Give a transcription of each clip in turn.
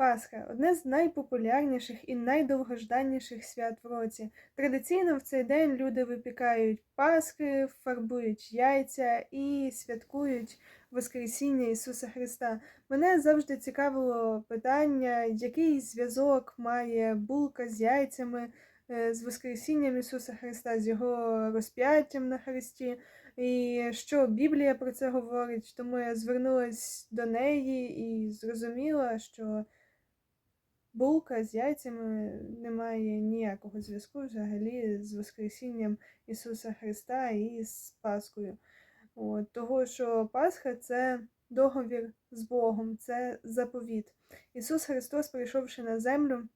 Пасха одне з найпопулярніших і найдовгожданніших свят в році. Традиційно в цей день люди випікають паски, фарбують яйця і святкують Воскресіння Ісуса Христа. Мене завжди цікавило питання, який зв'язок має булка з яйцями, е, з Воскресінням Ісуса Христа, з Його розп'яттям на Христі. І що Біблія про це говорить, тому я звернулася до неї і зрозуміла, що булка з яйцями не має ніякого зв'язку взагалі з Воскресінням Ісуса Христа і з Пасхою. От, того, що Пасха це договір з Богом, це заповіт. Ісус Христос, прийшовши на землю,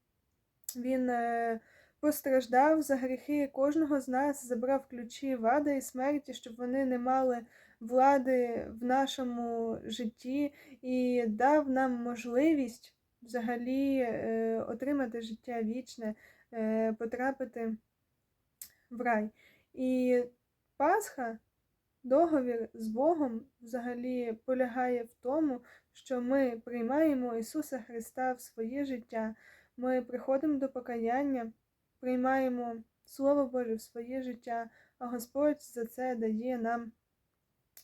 Він е, постраждав за гріхи кожного з нас, забрав ключі вади і смерті, щоб вони не мали влади в нашому житті і дав нам можливість взагалі е, отримати життя вічне, е, потрапити в рай. І Пасха, договір з Богом взагалі полягає в тому, що ми приймаємо Ісуса Христа в своє життя, ми приходимо до покаяння, приймаємо Слово Боже в своє життя, а Господь за це дає нам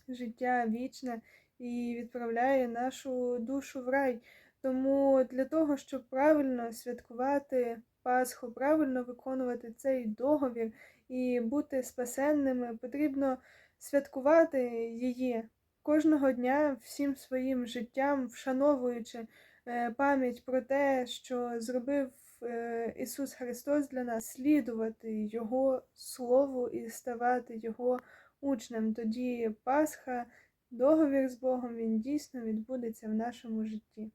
життя вічне і відправляє нашу душу в рай. Тому для того, щоб правильно святкувати Пасху, правильно виконувати цей договір і бути спасенними, потрібно святкувати її кожного дня всім своїм життям, вшановуючи е, пам'ять про те, що зробив е, Ісус Христос для нас, слідувати Його Слову і ставати Його учнем. Тоді Пасха, договір з Богом, він дійсно відбудеться в нашому житті.